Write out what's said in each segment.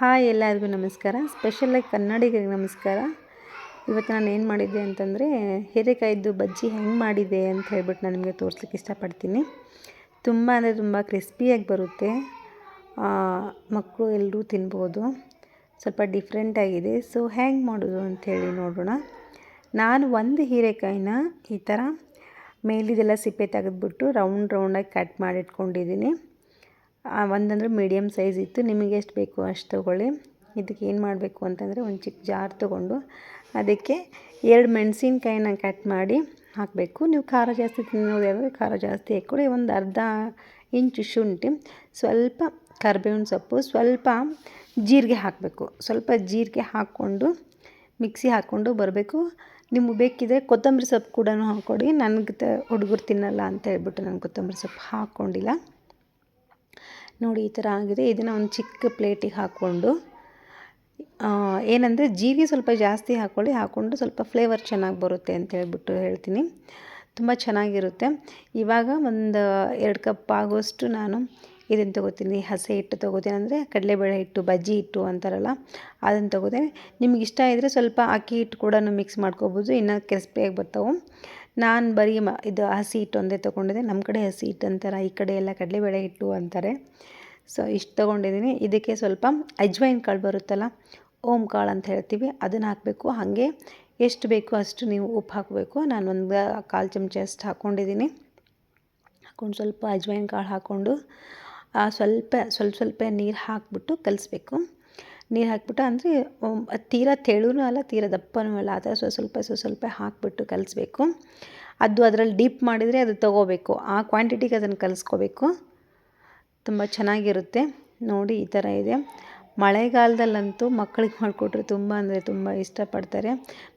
Hi ಎಲ್ಲರಿಗೂ ನಮಸ್ಕಾರ. ಸ್ಪೆಷಲಾಗಿ ಕನ್ನಡಿಗರಿಗೆ ನಮಸ್ಕಾರ. ಇವತ್ತು ನಾನು ಏನು ಮಾಡಿದ್ದೆ ಅಂತಂದರೆ ಹೀರೆಕಾಯಿದ್ದು ಬಜ್ಜಿ ಹೆಂಗೆ ಮಾಡಿದೆ ಅಂತ ಹೇಳ್ಬಿಟ್ಟು ನಾನು ನಿಮಗೆ ತೋರಿಸ್ಲಿಕ್ಕೆ ಇಷ್ಟಪಡ್ತೀನಿ. ತುಂಬ ಅಂದರೆ ತುಂಬ ಕ್ರಿಸ್ಪಿಯಾಗಿ ಬರುತ್ತೆ. ಮಕ್ಕಳು ಎಲ್ಲರೂ ತಿನ್ಬೋದು. ಸ್ವಲ್ಪ ಡಿಫ್ರೆಂಟಾಗಿದೆ ಸೊ ಹೆಂಗೆ ಮಾಡೋದು ಅಂಥೇಳಿ ನೋಡೋಣ. ನಾನು ಒಂದು ಹೀರೆಕಾಯಿನ ಈ ಥರ ಮೇಲಿದೆಲ್ಲ ಸಿಪ್ಪೆ ತೆಗೆದ್ಬಿಟ್ಟು ರೌಂಡ್ ರೌಂಡಾಗಿ ಕಟ್ ಮಾಡಿ ಇಟ್ಕೊಂಡಿದ್ದೀನಿ ಒಂದಂದ್ರೆ ಮೀಡಿಯಮ್ ಸೈಜ್ ಇತ್ತು. ನಿಮಗೆ ಎಷ್ಟು ಬೇಕು ಅಷ್ಟು ತೊಗೊಳ್ಳಿ. ಇದಕ್ಕೆ ಏನು ಮಾಡಬೇಕು ಅಂತಂದರೆ ಒಂದು ಚಿಕ್ಕ ಜಾರ್ ತೊಗೊಂಡು ಅದಕ್ಕೆ ಎರಡು ಮೆಣಸಿನ್ಕಾಯಿನ ಕಟ್ ಮಾಡಿ ಹಾಕಬೇಕು. ನೀವು ಖಾರ ಜಾಸ್ತಿ ತಿನ್ನೋದಾದರೆ ಖಾರ ಜಾಸ್ತಿ ಹಾಕ್ಕೊಡಿ. ಒಂದು ಅರ್ಧ ಇಂಚು ಶುಂಠಿ, ಸ್ವಲ್ಪ ಕರ್ಬೇವಿನ ಸೊಪ್ಪು, ಸ್ವಲ್ಪ ಜೀರಿಗೆ ಹಾಕಬೇಕು. ಸ್ವಲ್ಪ ಜೀರಿಗೆ ಹಾಕ್ಕೊಂಡು, ಮಿಕ್ಸಿ ಹಾಕ್ಕೊಂಡು ಬರಬೇಕು. ನಿಮಗೆ ಬೇಕಿದ್ರೆ ಕೊತ್ತಂಬರಿ ಸೊಪ್ಪು ಕೂಡ ಹಾಕ್ಕೊಡಿ. ನನಗೆ ಹುಡುಗರು ತಿನ್ನಲ್ಲ ಅಂತ ಹೇಳ್ಬಿಟ್ಟು ನಾನು ಕೊತ್ತಂಬರಿ ಸೊಪ್ಪು ಹಾಕ್ಕೊಂಡಿಲ್ಲ. ನೋಡಿ ಈ ಥರ ಆಗಿದೆ. ಇದನ್ನು ಒಂದು ಚಿಕ್ಕ ಪ್ಲೇಟಿಗೆ ಹಾಕ್ಕೊಂಡು ಏನಂದರೆ ಜೀರಿಗೆ ಸ್ವಲ್ಪ ಜಾಸ್ತಿ ಹಾಕ್ಕೊಳ್ಳಿ ಹಾಕ್ಕೊಂಡು ಸ್ವಲ್ಪ ಫ್ಲೇವರ್ ಚೆನ್ನಾಗಿ ಬರುತ್ತೆ ಅಂತ ಹೇಳ್ಬಿಟ್ಟು ಹೇಳ್ತೀನಿ. ತುಂಬ ಚೆನ್ನಾಗಿರುತ್ತೆ. ಇವಾಗ ಒಂದು ಎರಡು ಕಪ್ ಆಗೋಷ್ಟು ನಾನು ಇದನ್ನು ತೊಗೋತೀನಿ. ಹಸಿ ಹಿಟ್ಟು ತೊಗೋತೀನಿ. ಅಂದರೆ ಕಡಲೆಬೇಳೆ ಹಿಟ್ಟು, ಬಜ್ಜಿ ಹಿಟ್ಟು ಅಂತಾರಲ್ಲ, ಅದನ್ನು ತೊಗೋತೀನಿ. ನಿಮ್ಗೆ ಇಷ್ಟ ಇದ್ದರೆ ಸ್ವಲ್ಪ ಅಕ್ಕಿ ಹಿಟ್ಟು ಕೂಡ ಮಿಕ್ಸ್ ಮಾಡ್ಕೋಬೋದು. ಇನ್ನೂ ಕ್ರಿಸ್ಪಿಯಾಗಿ ಬರ್ತಾವೆ. ನಾನು ಬರೀ ಮ, ಇದು ಹಸಿ ಹಿಟ್ಟು ಒಂದೇ ತೊಗೊಂಡಿದ್ದೆ. ನಮ್ಮ ಕಡೆ ಹಸಿ ಹಿಟ್ಟು ಅಂತಾರೆ. ಈ ಕಡೆ ಎಲ್ಲ ಕಡಲೆಬೇಳೆ ಹಿಟ್ಟು ಅಂತಾರೆ. ಸೊ ಇಷ್ಟು ತೊಗೊಂಡಿದ್ದೀನಿ. ಇದಕ್ಕೆ ಸ್ವಲ್ಪ ಅಜ್ವೈನ್ ಕಾಳು ಬರುತ್ತಲ್ಲ, ಓಮ್ ಕಾಳು ಅಂತ ಹೇಳ್ತೀವಿ. ಅದನ್ನು ಹಾಕಬೇಕು. ಹಾಗೆ ಎಷ್ಟು ಬೇಕು ಅಷ್ಟು ನೀವು ಉಪ್ಪು ಹಾಕಬೇಕು. ನಾನು ಒಂದು ಕಾಲು ಚಮಚ ಅಷ್ಟು ಹಾಕ್ಕೊಂಡಿದ್ದೀನಿ ಹಾಕ್ಕೊಂಡು ಸ್ವಲ್ಪ ಅಜ್ವೈನ್ ಕಾಳು ಹಾಕ್ಕೊಂಡು ಸ್ವಲ್ಪ ಸ್ವಲ್ಪ ಸ್ವಲ್ಪ ನೀರು ಹಾಕಿಬಿಟ್ಟು ಕಲಿಸ್ಬೇಕು. ನೀರು ಹಾಕ್ಬಿಟ್ಟು ಅಂದರೆ ತೀರಾ ತೆಳುನೂ ಅಲ್ಲ, ತೀರಾ ದಪ್ಪನೂ ಅಲ್ಲ. ಆ ಥರ ಸ್ವಲ್ಪ ಸ್ವಲ್ಪ ಸ್ವಲ್ಪ ಸ್ವಲ್ಪ ಹಾಕಿಬಿಟ್ಟು ಕಲಿಸ್ಬೇಕು. ಅದು ಅದರಲ್ಲಿ ಡೀಪ್ ಮಾಡಿದರೆ ಅದು ತೊಗೋಬೇಕು. ಆ ಕ್ವಾಂಟಿಟಿಗೆ ಅದನ್ನು ಕಲಿಸ್ಕೋಬೇಕು. ತುಂಬ ಚೆನ್ನಾಗಿರುತ್ತೆ. ನೋಡಿ, ಈ ಥರ ಇದೆ. ಮಳೆಗಾಲದಲ್ಲಂತೂ ಮಕ್ಕಳಿಗೆ ಮಾಡಿಕೊಟ್ರೆ ತುಂಬ ಅಂದರೆ ತುಂಬ ಇಷ್ಟಪಡ್ತಾರೆ.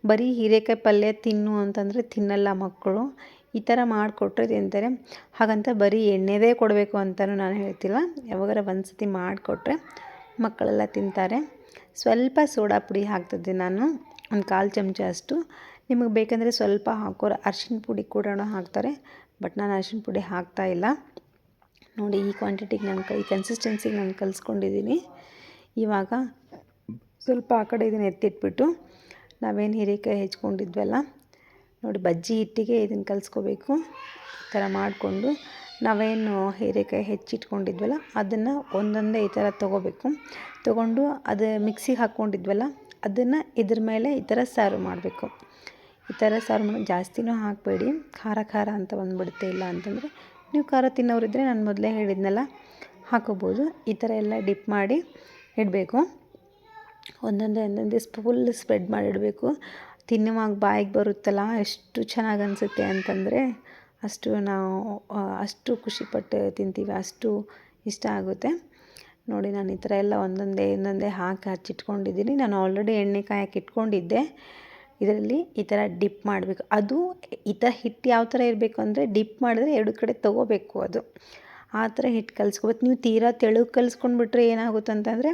ಬರೀ ಹೀರೆಕಾಯಿ ಪಲ್ಯ ತಿನ್ನು ಅಂತಂದರೆ ತಿನ್ನಲ್ಲ ಮಕ್ಕಳು. ಈ ಥರ ಮಾಡಿಕೊಟ್ರೆ ತಿಂತಾರೆ. ಹಾಗಂತ ಬರೀ ಎಣ್ಣೆದೇ ಕೊಡಬೇಕು ಅಂತಲೂ ನಾನು ಹೇಳ್ತಿಲ್ಲ. ಯಾವಾಗಾರ ಒಂದು ಸತಿ ಮಾಡಿಕೊಟ್ರೆ ಮಕ್ಕಳೆಲ್ಲ ತಿಂತಾರೆ. ಸ್ವಲ್ಪ ಸೋಡಾ ಪುಡಿ ಹಾಕ್ತಿದ್ದೆ ನಾನು. ಒಂದು ಕಾಲು ಚಮಚ ಅಷ್ಟು. ನಿಮಗೆ ಬೇಕಂದರೆ ಸ್ವಲ್ಪ ಹಾಕೋರು. ಅರ್ಶಿನ ಪುಡಿ ಕೂಡ ಹಾಕ್ತಾರೆ. ಬಟ್ ನಾನು ಅರ್ಶಿನ ಪುಡಿ ಹಾಕ್ತಾ ಇಲ್ಲ. ನೋಡಿ, ಈ ಕ್ವಾಂಟಿಟಿಗೆ ನಾನು ಈ ಕನ್ಸಿಸ್ಟೆನ್ಸಿಗೆ ನಾನು ಕಲಿಸ್ಕೊಂಡಿದ್ದೀನಿ. ಇವಾಗ ಸ್ವಲ್ಪ ಆ ಕಡೆ ಇದನ್ನು ಎತ್ತಿಟ್ಬಿಟ್ಟು ನಾವೇನು ಹೀರೆಕಾಯಿ ಹೆಚ್ಕೊಂಡಿದ್ವಲ್ಲ, ನೋಡಿ ಬಜ್ಜಿ ಹಿಟ್ಟಿಗೆ ಇದನ್ನು ಕಲಿಸ್ಕೋಬೇಕು. ಈ ಥರ ಮಾಡಿಕೊಂಡು ನಾವೇನು ಹೀರೆಕಾಯಿ ಹೆಚ್ಚಿಟ್ಕೊಂಡಿದ್ವಲ್ಲ, ಅದನ್ನು ಒಂದೊಂದೇ ಈ ಥರ ತೊಗೋಬೇಕು. ತೊಗೊಂಡು ಅದು ಮಿಕ್ಸಿಗೆ ಹಾಕ್ಕೊಂಡಿದ್ವಲ್ಲ, ಅದನ್ನು ಇದ್ರ ಮೇಲೆ ಈ ಥರ ಸಾರು ಮಾಡಬೇಕು. ಈ ಥರ ಸಾರು ಮಾಡಿ, ಜಾಸ್ತಿನೂ ಹಾಕಬೇಡಿ. ಖಾರ ಖಾರ ಅಂತ ಬಂದುಬಿಡುತ್ತೆ ಇಲ್ಲ ಅಂತಂದರೆ, ನೀವು ಖಾರ ತಿನ್ನೋರಿದ್ದರೆ ನಾನು ಮೊದಲೇ ಹೇಳಿದ್ನಲ್ಲ, ಹಾಕೋಬೋದು. ಈ ಥರ ಎಲ್ಲ ಡಿಪ್ ಮಾಡಿ ಇಡಬೇಕು. ಒಂದೊಂದೇ ಒಂದೊಂದೇ ಫುಲ್ ಸ್ಪ್ರೆಡ್ ಮಾಡಿಡಬೇಕು ತಿನ್ನುವಾಗ ಬಾಯಿಗೆ ಬರುತ್ತಲ್ಲ, ಎಷ್ಟು ಚೆನ್ನಾಗಿ ಅನಿಸುತ್ತೆ ಅಂತಂದರೆ ಅಷ್ಟು ನಾವು ಅಷ್ಟು ಖುಷಿಪಟ್ಟು ತಿಂತೀವಿ, ಅಷ್ಟು ಇಷ್ಟ ಆಗುತ್ತೆ. ನೋಡಿ, ನಾನು ಈ ಥರ ಎಲ್ಲ ಒಂದೊಂದೇ ಒಂದೊಂದೇ ಹಾಕಿ ಹಚ್ಚಿಟ್ಕೊಂಡಿದ್ದೀನಿ. ನಾನು ಆಲ್ರೆಡಿ ಎಣ್ಣೆ ಕಾಯಕ್ಕೆ ಇಟ್ಕೊಂಡಿದ್ದೆ. ಇದರಲ್ಲಿ ಈ ಥರ ಡಿಪ್ ಮಾಡಬೇಕು. ಅದು ಈ ಥರ ಹಿಟ್ಟು ಯಾವ ಥರ ಇರಬೇಕು ಅಂದರೆ ಡಿಪ್ ಮಾಡಿದ್ರೆ ಎರಡು ಕಡೆ ತೊಗೋಬೇಕು ಅದು. ಆ ಥರ ಹಿಟ್ಟು ಕಲಿಸ್ಕೋಬೇಕು ನೀವು ತೀರಾ ತೆಳುಗೆ ಕಲಿಸ್ಕೊಂಡ್ಬಿಟ್ರೆ ಏನಾಗುತ್ತೆ ಅಂತಂದರೆ,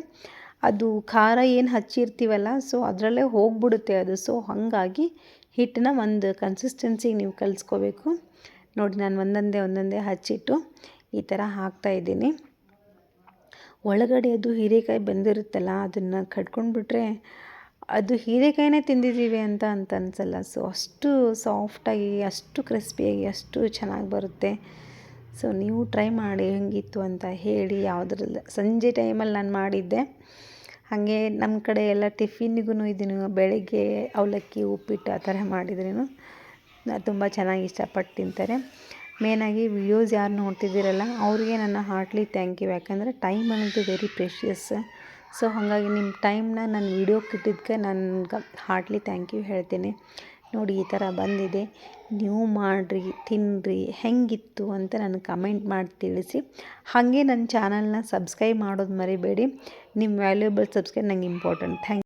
ಅದು ಖಾರ ಏನು ಹಚ್ಚಿರ್ತೀವಲ್ಲ ಸೊ ಅದರಲ್ಲೇ ಹೋಗ್ಬಿಡುತ್ತೆ ಅದು. ಸೊ ಹಾಗಾಗಿ ಹಿಟ್ಟನ್ನ ಒಂದು ಕನ್ಸಿಸ್ಟೆನ್ಸಿಗೆ ನೀವು ಕಲಿಸ್ಕೋಬೇಕು. ನೋಡಿ, ನಾನು ಒಂದೊಂದೇ ಒಂದೊಂದೇ ಹಚ್ಚಿಟ್ಟು ಈ ಥರ ಹಾಕ್ತಾಯಿದ್ದೀನಿ ಒಳಗಡೆ ಅದು ಹೀರೆಕಾಯಿ ಬಂದಿರುತ್ತಲ್ಲ, ಅದನ್ನು ಕಟ್ಕೊಂಡ್ಬಿಟ್ರೆ ಅದು ಹೀರೆಕಾಯಿನೇ ತಿಂದಿದ್ದೀವಿ ಅಂತ ಅಂತ ಅನ್ಸಲ್ಲ. ಸೊ ಅಷ್ಟು ಸಾಫ್ಟಾಗಿ ಅಷ್ಟು ಕ್ರಿಸ್ಪಿಯಾಗಿ ಅಷ್ಟು ಚೆನ್ನಾಗಿ ಬರುತ್ತೆ. ಸೊ ನೀವು ಟ್ರೈ ಮಾಡಿ, ಹೆಂಗಿತ್ತು ಅಂತ ಹೇಳಿ ಯಾವುದ್ರಲ್ಲ ಸಂಜೆ ಟೈಮಲ್ಲಿ ನಾನು ಮಾಡಿದ್ದೆ. ಹಾಗೆ ನಮ್ಮ ಕಡೆ ಎಲ್ಲ ಟಿಫಿನ್ನಿಗೂ ಇದನ್ನು ಬೆಳಗ್ಗೆ ಅವಲಕ್ಕಿ, ಉಪ್ಪಿಟ್ಟು ಆ ಥರ ಮಾಡಿದ್ರೂ ತುಂಬ ಚೆನ್ನಾಗಿ ಇಷ್ಟಪಟ್ಟು ತಿಂತಾರೆ. ಮೇನಾಗಿ ವಿಡಿಯೋಸ್ ಯಾರು ನೋಡ್ತಿದ್ದೀರಲ್ಲ, ಅವ್ರಿಗೆ ನನ್ನ ಹಾರ್ಟ್ಲಿ ಥ್ಯಾಂಕ್ ಯು ಯಾಕಂದರೆ ಟೈಮ್ ಅನ್ನೋದು ವೆರಿ ಪ್ರೆಷಿಯಸ್ ಸೊ ಹಾಗಾಗಿ ನಿಮ್ಮ ಟೈಮ್ನ ನನ್ನ ವೀಡಿಯೋಕ್ಕೆ ಇಟ್ಟಿದ್ದಕ್ಕೆ ನನ್ಗೆ ಹಾರ್ಟ್ಲಿ ಥ್ಯಾಂಕ್ ಯು ಹೇಳ್ತೀನಿ. ನೋಡಿ, ಈ ಥರ ಬಂದಿದೆ. ನೀವು ಮಾಡಿರಿ ತಿನ್ನಿರಿ ಹೆಂಗಿತ್ತು ಅಂತ ನನಗೆ ಕಮೆಂಟ್ ಮಾಡಿ ತಿಳಿಸಿ. ಹಾಗೆ ನನ್ನ ಚಾನಲ್ನ ಸಬ್ಸ್ಕ್ರೈಬ್ ಮಾಡೋದು ಮರಿಬೇಡಿ. ನಿಮ್ಮ ವ್ಯಾಲ್ಯೂಬಲ್ ಸಬ್ಸ್ಕ್ರೈಬ್ ನಂಗೆ ಇಂಪಾರ್ಟೆಂಟ್ ಥ್ಯಾಂಕ್